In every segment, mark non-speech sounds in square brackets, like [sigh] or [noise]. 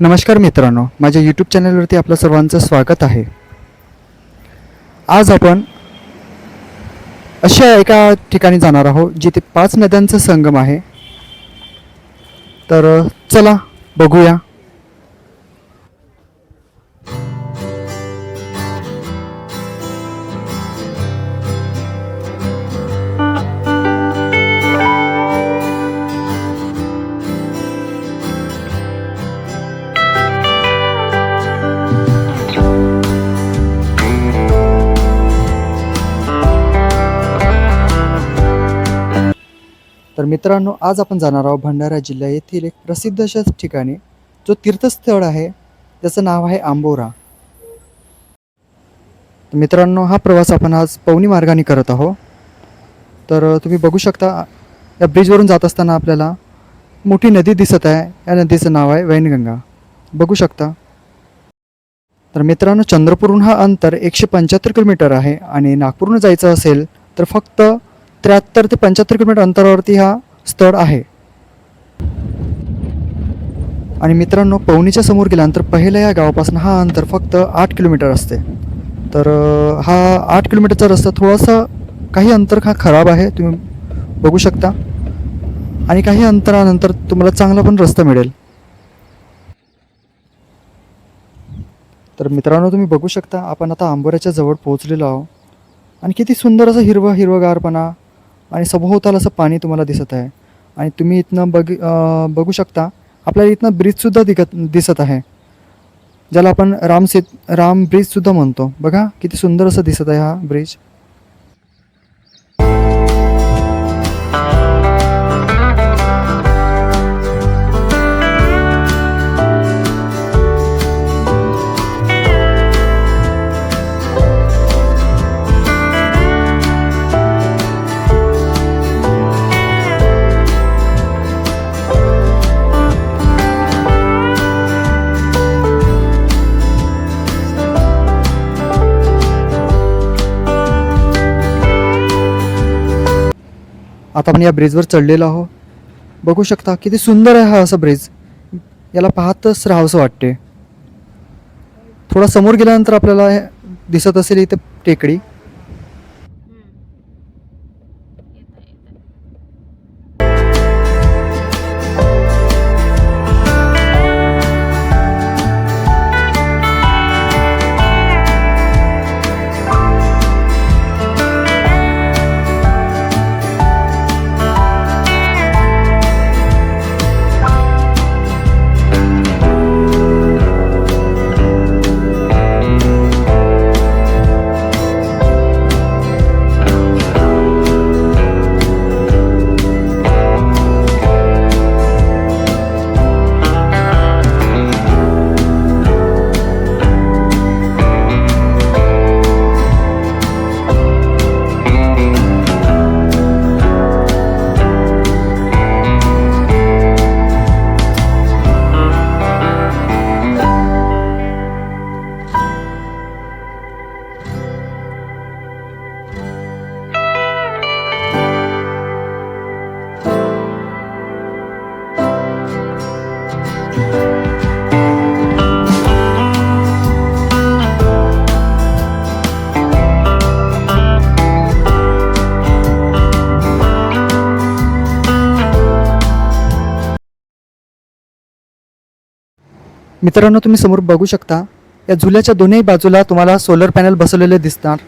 नमस्कार मित्रांनो माझ्या यूट्यूब चॅनलवरती आपलं सर्वांचं स्वागत आहे. आज आपण अशा एका ठिकाणी जाणार आहोत जिथे पाच नद्यांचा संगम आहे. तर चला बघूया. तर मित्रांनो आज आपण जाणार आहोत भंडारा जिल्हा येथील एक प्रसिद्ध अशा ठिकाणी जो तीर्थस्थळ आहे. त्याचं नाव आहे आंबोरा. तर मित्रांनो हा प्रवास आपण आज पवनी मार्गाने करत आहोत. तर तुम्ही बघू शकता या ब्रिजवरून जात असताना आपल्याला मोठी नदी दिसत आहे. या नदीचं नाव आहे वैनगंगा. बघू शकता. तर मित्रांनो चंद्रपूरहून हा अंतर एकशे पंच्याहत्तर किलोमीटर आहे आणि नागपूरहून जायचं असेल तर फक्त त्र्याहत्तर ते पंच्याहत्तर किलोमीटर अंतरावरती हा स्थळ आहे. आणि मित्रांनो पवनीच्या समोर गेल्यानंतर पहिल्या या गावापासून हा अंतर फक्त आठ किलोमीटर असते. तर हा आठ किलोमीटरचा रस्ता थोडासा काही अंतर हा खराब आहे तुम्ही बघू शकता. आणि काही अंतरानंतर तुम्हाला चांगला पण रस्ता मिळेल. तर मित्रांनो तुम्ही बघू शकता आपण आता आंबोऱ्याच्या जवळ पोहोचलेलो आहोत. आणि किती सुंदर असं हिरवं हिरवगारपणा आणि सभोवताल असं पाणी तुम्हाला दिसत आहे. आणि तुम्ही इथनं बघ बघू शकता आपल्याला इथनं ब्रिजसुद्धा दिगत दिसत आहे. ज्याला आपण राम सेत राम ब्रिजसुद्धा म्हणतो. बघा किती सुंदर असं दिसत आहे हा ब्रिज आता आपण या ब्रिजवर चढलेलो आहो बघू शकता किती सुंदर आहे हा असा ब्रिज. याला पाहतच राहावंसं वाटते थोडा समोर गेल्यानंतर आपल्याला दिसत असेल इथे टेकडी. मित्रांनो तुम्ही समोर बघू शकता या झुल्याच्या दोन्ही बाजूला तुम्हाला सोलर पॅनल बसवलेले दिसणार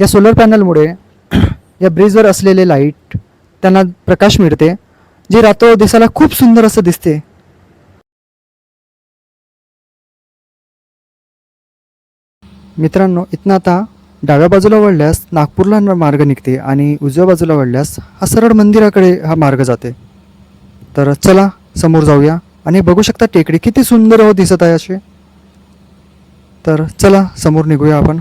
या सोलर पॅनलमुळे [clears throat] या ब्रिजवर असलेले लाइट त्यांना प्रकाश मिळते जे रात्र दिसायला खूप सुंदर असं दिसते. मित्रांनो इथनं आता डाव्या बाजूला वळल्यास नागपूरला मार्ग निघते आणि उजव्या बाजूला वळल्यास हा सरळ मंदिराकडे हा मार्ग जाते. तर चला समोर जाऊया. आणि बघू शकता टेकडी किती सुंदर हो दिसत आहे असे तर चला समोर निघूया आपण.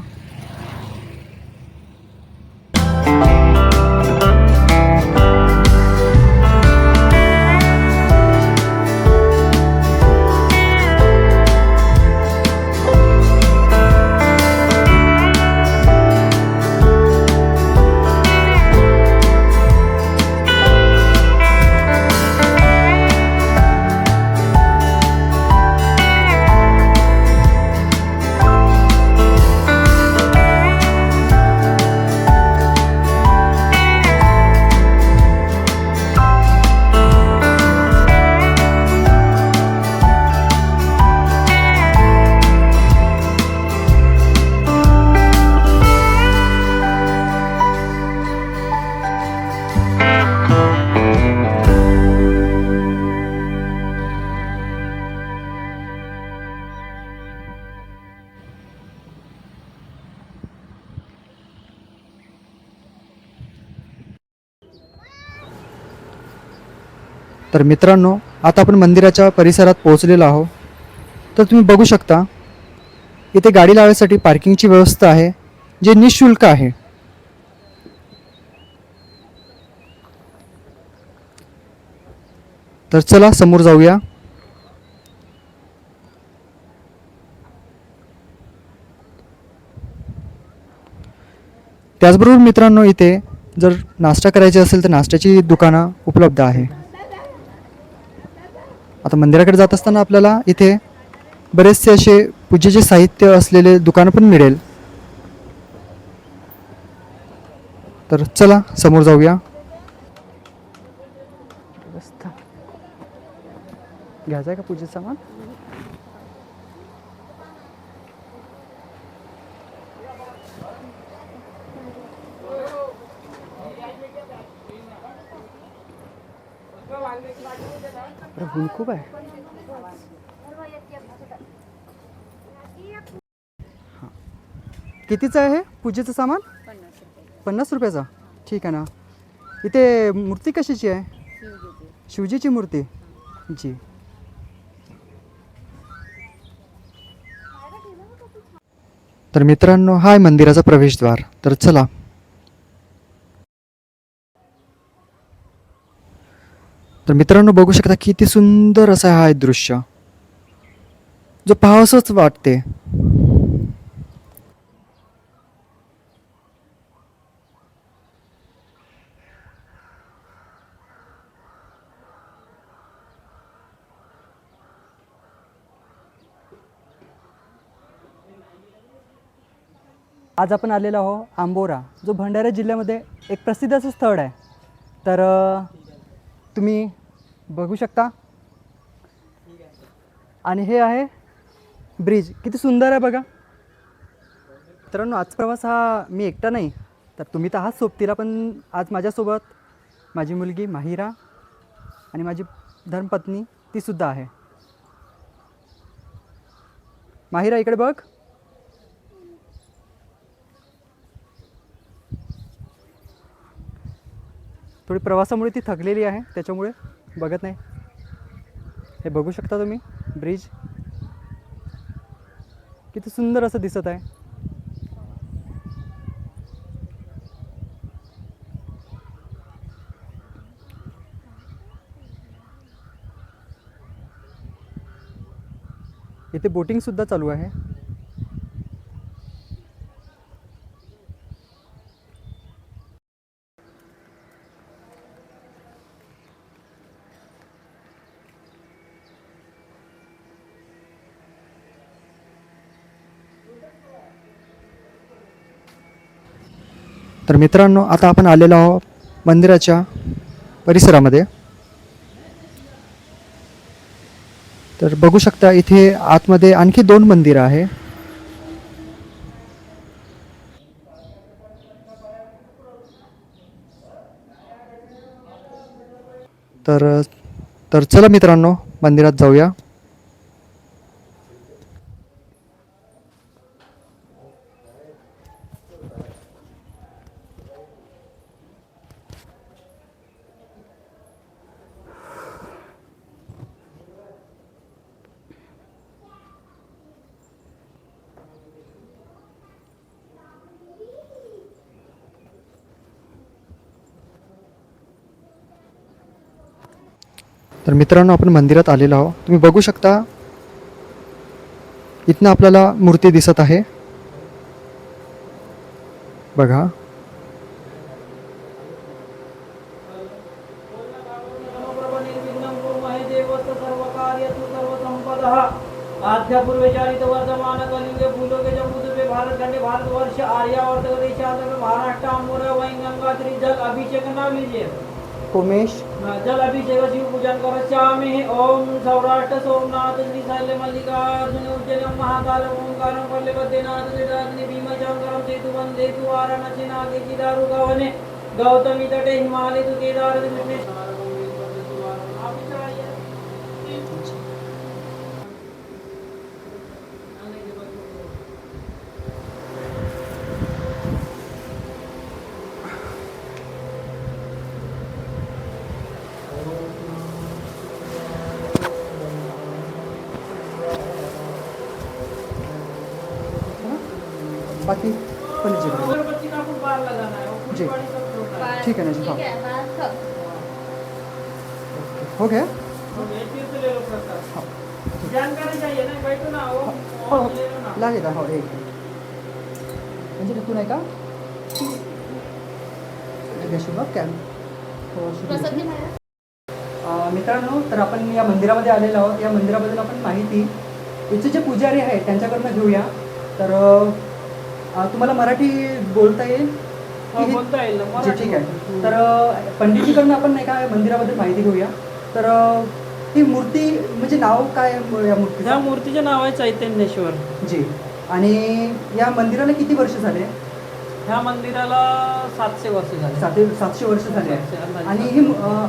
तर मित्रांनो आता आपण मंदिराच्या परिसरात पोहोचलेलो आहो तर तुम्ही बघू शकता इथे गाडी लावायसाठी पार्किंगची व्यवस्था आहे जे निशुल्क आहे. तर चला समोर जाऊया. त्याचबरोबर मित्रांनो इथे जर नाश्ता करायचा असेल तर नाश्त्याची दुकानं उपलब्ध आहे. आता मंदिराकडे जात असताना आपल्याला इथे बरेचसे असे पूजेचे साहित्य असलेले दुकानं पण मिळेल. तर चला समोर जाऊया. घ्यायचं आहे का पूजेचं सामान? ऊन खूप आहे. हां. कितीचं आहे हे पूजेचं सामान? पन्नास रुपयाचा. ठीक आहे ना. इथे मूर्ती कशाची आहे? शिवजीची मूर्ती. जी. तर मित्रांनो हाय आहे मंदिराचा प्रवेशद्वार. तर चला तर मित्रांनो बघू शकता किती सुंदर असं हा आहे दृश्य. जो पावसच वाटते. आज आपण आलेलो आहो आंबोरा जो भंडारा जिल्ह्यामध्ये एक प्रसिद्ध असं स्थळ आहे. तर तुम्ही बघू शकता. आणि हे आहे ब्रिज. किती सुंदर आहे बघा. मित्रांनो आज प्रवास हा मी एकटा नाही तर तुम्ही तर आहात सोबतीला पण आज माझ्यासोबत माझी मुलगी माहिरा आणि माझी धर्मपत्नी तीसुद्धा आहे. माहिरा इकडे बघ. थोडी प्रवासामुळे ती थकलेली आहे त्याच्यामुळे बघत नाही. हे बघू शकता तुम्ही ब्रिज किती सुंदर असं दिसत आहे. इथे बोटिंग सुद्धा चालू आहे. तर मित्रांनो आता आपण आलेलो आहोत मंदिराच्या परिसरामध्ये. तर बघू शकता इथे आतमध्ये आणखी दोन मंदिरं आहे. तर तर चला मित्रांनो मंदिरात जाऊया. तर मित्रांनो आपण मंदिरात आलेलो आहोत. तुम्ही बघू शकता इथनं आपल्याला मूर्ती दिसत आहे. बघा. भूलोके भारतखंडे भारतवर्ष आर्यावर्त देशांतर महाराष्ट्र अभिषेक लीजिए। उमेश जल अभिषेक शिव पूजन करस्यामि ओम सौराष्ट्र सोमनाथ श्री शैल मल्लिकार्जुन उज्जैन महाकाल ओंकार पल्लवद्यनाथ निराग्नि भीमशंकरं सेतु वन्दे तु वाराणसी नागे चिदारुगवने गौतमी तटे हिमालय तु केदार बाकी पनीरची भाजी अगरबत्ती कापून बाहेर लगाना है और जी। पूरी बड़ी सब होता है ठीक है ना जी हाँ है हो. हो गया तो ये चीज तो ले लो सकता हाँ जानकारी चाहिए ना बैठो ना वो और ले लो ना लागेल हो एक म्हणजे तू नाही का शुभम हो मित्रांनो तर आपण या मंदिरामध्ये आलेलो आहोत. या मंदिराबद्दल आपण माहिती. इथचे जे पुजारी आहेत त्यांच्याकडनं घेऊया. तर तुम्हाला मराठी बोलता येईल? हो, की हे- ठीक आहे. तर पंडितजीकडनं आपण नाही का या मंदिराबद्दल माहिती घेऊया. तर ही मूर्ती म्हणजे नाव काय या ह्या मूर्तीचं मूर्तीचे नाव आहे चैतन्येश्वर. जी. आणि या मंदिराला किती वर्ष झाले? ह्या मंदिराला सातशे वर्ष झाले. सातशे सातशे वर्ष झाले. आणि हे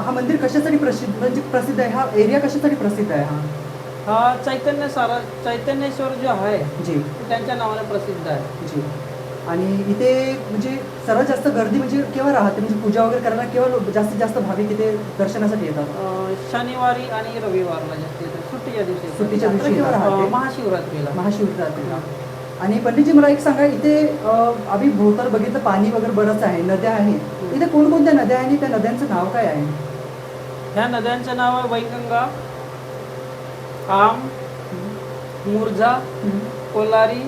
हा मंदिर कशासाठी प्रसिद्ध म्हणजे प्रसिद्ध आहे? हा एरिया कशासाठी प्रसिद्ध आहे हा? हा चैतन्य सारा चैतन्येश्वर जो आहे जी. त्यांच्या नावाने प्रसिद्ध आहे. जी. आणि इथे म्हणजे सर्वात जास्त गर्दी म्हणजे केव्हा राहते? म्हणजे पूजा वगैरे करायला केव्हा लोक- जास्तीत जास्त भाविक इथे दर्शनासाठी येतात? शनिवारी आणि रविवारला जास्त येतात. सुट्टीच्या दिवशी येतात. सुट्टीच्या दिवशी अं, केव्हा राहते? महाशिवरात्रीला. महाशिवरात्रीला. आणि पंडितजी मला एक सांगा इथे अं, आम्ही भोवताल बघितलं पाणी वगैरे बरंच आहे नद्या आहेत. इथे कोणकोणत्या नद्या आहे आणि त्या नद्यांचं नाव काय आहे? ह्या नद्यांचं नाव आहे वैगंगा आम मुरझा कोलारी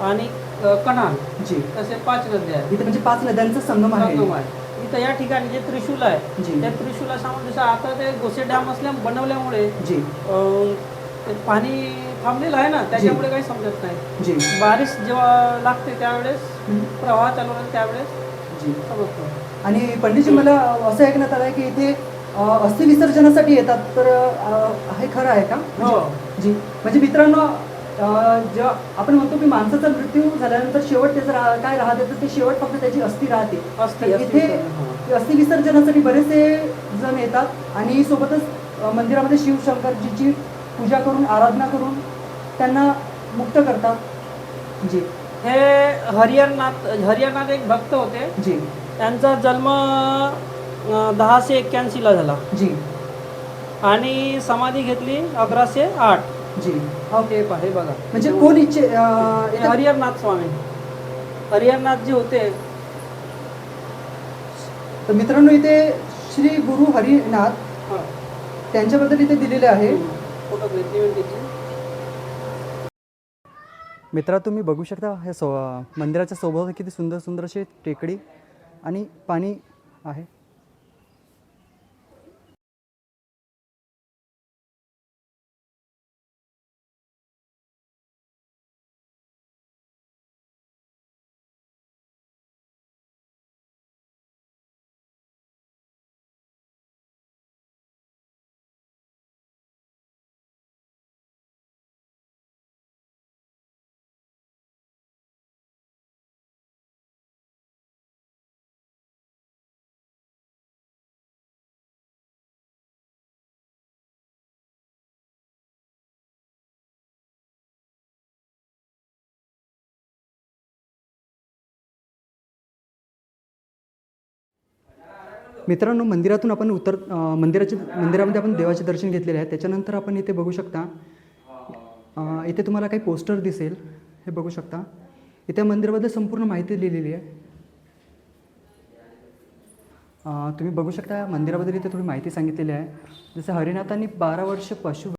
आणि कणाल. जी. असे पाच नद्या आहेत. इथे म्हणजे पाच नद्यांचा संगम संगम आहे. आहे इथं या ठिकाणी जे त्रिशूल आहे जी. त्या त्रिशूला सामोर जसं आता ते गोसे डॅम असल्या बनवल्यामुळे जी. अ, ते पाणी थांबलेलं आहे ना त्याच्यामुळे काही समजत नाही. जी. बारिश जेव्हा लागते त्यावेळेस हम्म. प्रवाह चालू राहते त्यावेळेस जी. समजतो आणि पंडितजी मला असं ऐकण्यात आलं आहे की इथे अ, अस्थि विसर्जनासाठी येतात. तर अ, हे खरं आहे का? हो. जी. म्हणजे मित्रांनो जेव्हा आपण म्हणतो की माणसाचा मृत्यू झाल्यानंतर शेवट त्याचं काय राहते तर ते शेवट फक्त त्याची अस्थि राहते. इथे हो. अस्थि विसर्जनासाठी बरेचसे जण येतात आणि सोबतच मंदिरामध्ये शिवशंकरजीची पूजा करून आराधना करून त्यांना मुक्त करतात. जी. हे हरिहरनाथ हरिहरनाथ एक भक्त होते. जी. त्यांचा जन्म दहाशे एक्क्याऐंशीला झाला. जी. आणि समाधी घेतली अकराशे आठ. जी। हे पहा हे बघा. म्हणजे कोण इच्छे अ, हे इथं- हरिहरनाथ स्वामी. हरिहरनाथ जे होते तर मित्रांनो इथे श्री गुरु हरिनाथ हा. त्यांच्याबद्दल इथे दिलेले आहे. फोटो घेतली मी तिची. मित्रा तुम्ही बघू शकता हे सो मंदिराच्या सोबत किती सुंदर सुंदर अशी टेकडी आणि पाणी आहे. मित्रांनो मंदिरातून आपण उतर मंदिराचे मंदिरामध्ये आपण देवाचे दर्शन घेतलेले आहे. त्याच्यानंतर आपण इथे बघू शकता इथे तुम्हाला काही पोस्टर दिसेल. हे बघू शकता. इथे मंदिराबद्दल संपूर्ण माहिती लिहिलेली आहे. तुम्ही बघू शकता मंदिराबद्दल इथे थोडी माहिती सांगितलेली आहे. जसं हरिनाथांनी बारा वर्ष पशु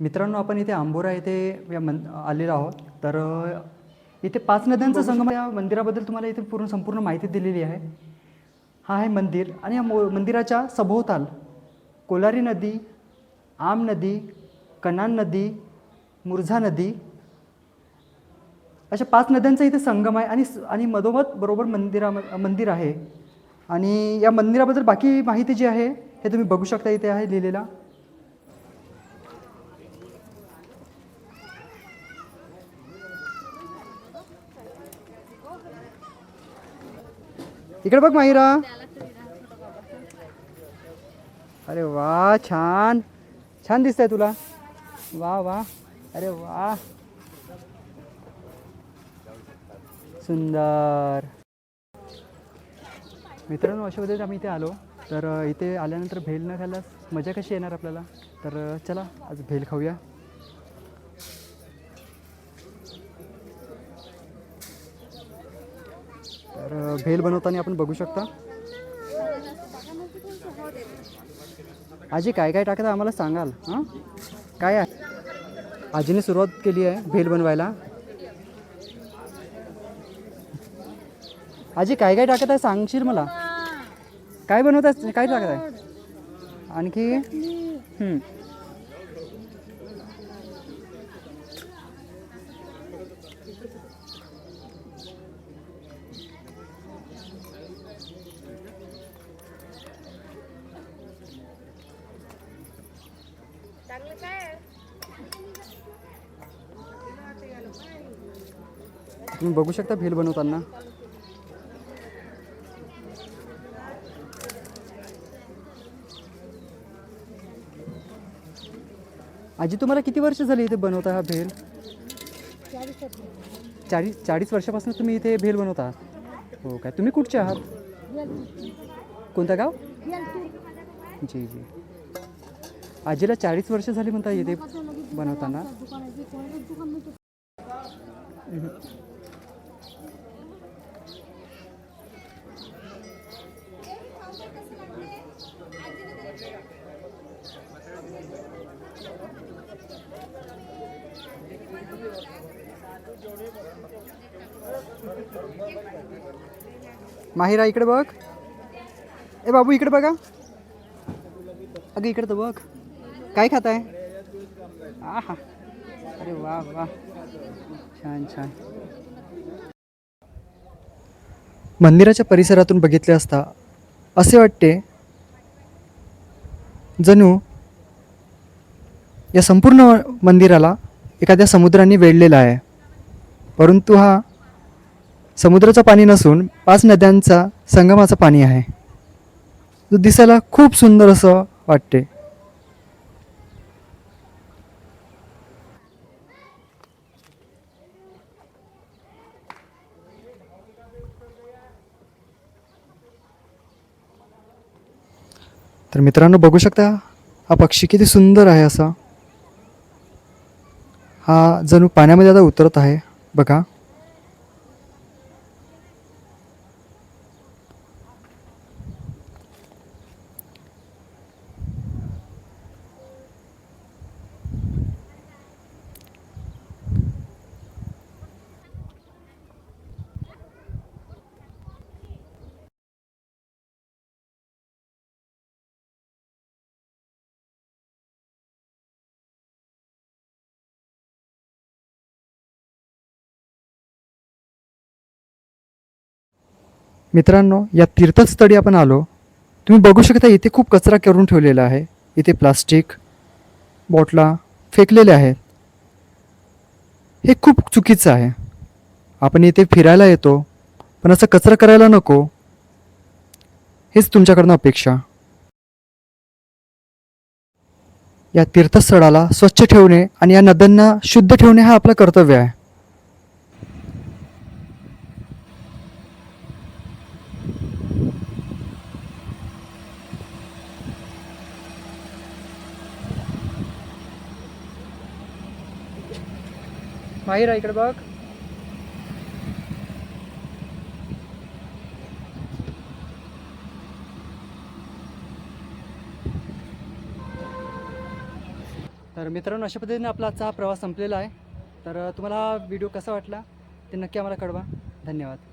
मित्रांनो आपण इथे आंबोरा येथे या मन आलेलो आहोत. तर इथे पाच नद्यांचा संगम या मंदिराबद्दल तुम्हाला इथे पूर्ण संपूर्ण माहिती दिलेली आहे. हा आहे मंदिर आणि या मो मंदिराच्या सभोवताल कोलारी नदी आम नदी कनान नदी मुरझा नदी अशा पाच नद्यांचा इथे संगम आहे आणि आणि मधोमध बरोबर मंदिरा मंदिर आहे. आणि या मंदिराबद्दल बाकी माहिती जी आहे हे तुम्ही बघू शकता. इथे आहे लिहिलेला. इकडे बघ माहिरा. अरे वा छान. छान दिसतंय तुला. वा वा. अरे वा. सुंदर. मित्रांनो अशा आम्ही इथे आलो. तर इथे आल्यानंतर भेल न खाल्ल्यास मजा कशी येणार आपल्याला? तर चला आज भेल खाऊया. तर भेल बनवताना आपण बघू शकता. आजी काय काय टाकत आम्हाला सांगाल हां? काय आहे? आजीने सुरुवात केली आहे भेल बनवायला. आजी काय काय टाकत आहे सांगशील मला? काय बनवत आहे काय टाकत आहे आणखी तुम्ही बघू शकता भेल बनवताना. आजी तुम्हाला किती वर्ष झाली इथे बनवता हा भेल? चाळीस चाळीस वर्षापासून तुम्ही इथे भेल बनवता? हो काय तुम्ही कुठचे आहात? कोणतं गाव? जी जी. आजीला चाळीस वर्ष झाली म्हणता इथे बनवताना. माहिरा इकडे बघ. ए बाबू इकडे बघा. अगं इकडे तर बघ. काय खात आहे आहा. अरे वा वा. छान छान. मंदिराच्या परिसरातून बघितले असता असे वाटते जणू या संपूर्ण मंदिराला एखाद्या समुद्राने वेढलेला आहे. परंतु हा समुद्राचं पाणी नसून पाच नद्यांचा संगमाचं पाणी आहे. जो दिसायला खूप सुंदर असं वाटते. तर मित्रांनो बघू शकता हा पक्षी किती सुंदर आहे असा. हा जणू पाण्यामध्ये आता उतरत आहे बघा. मित्रांनो या तीर्थस्थळी आपण आलो तुम्ही बघू शकता इथे खूप कचरा करून ठेवलेला आहे. इथे प्लास्टिक बॉटला फेकलेल्या आहेत. हे खूप चुकीचं आहे. आपण इथे फिरायला येतो पण असं कचरा करायला नको. हेच तुमच्याकडनं अपेक्षा. या तीर्थस्थळाला स्वच्छ ठेवणे आणि या नद्यांना शुद्ध ठेवणे हा आपलं कर्तव्य आहे. माहीर इकडे बघ. तर मित्रांनो अशा पद्धतीने आपला आजचा हा प्रवास संपलेला आहे. तर तुम्हाला हा व्हिडिओ कसा वाटला ते नक्की आम्हाला कळवा. धन्यवाद.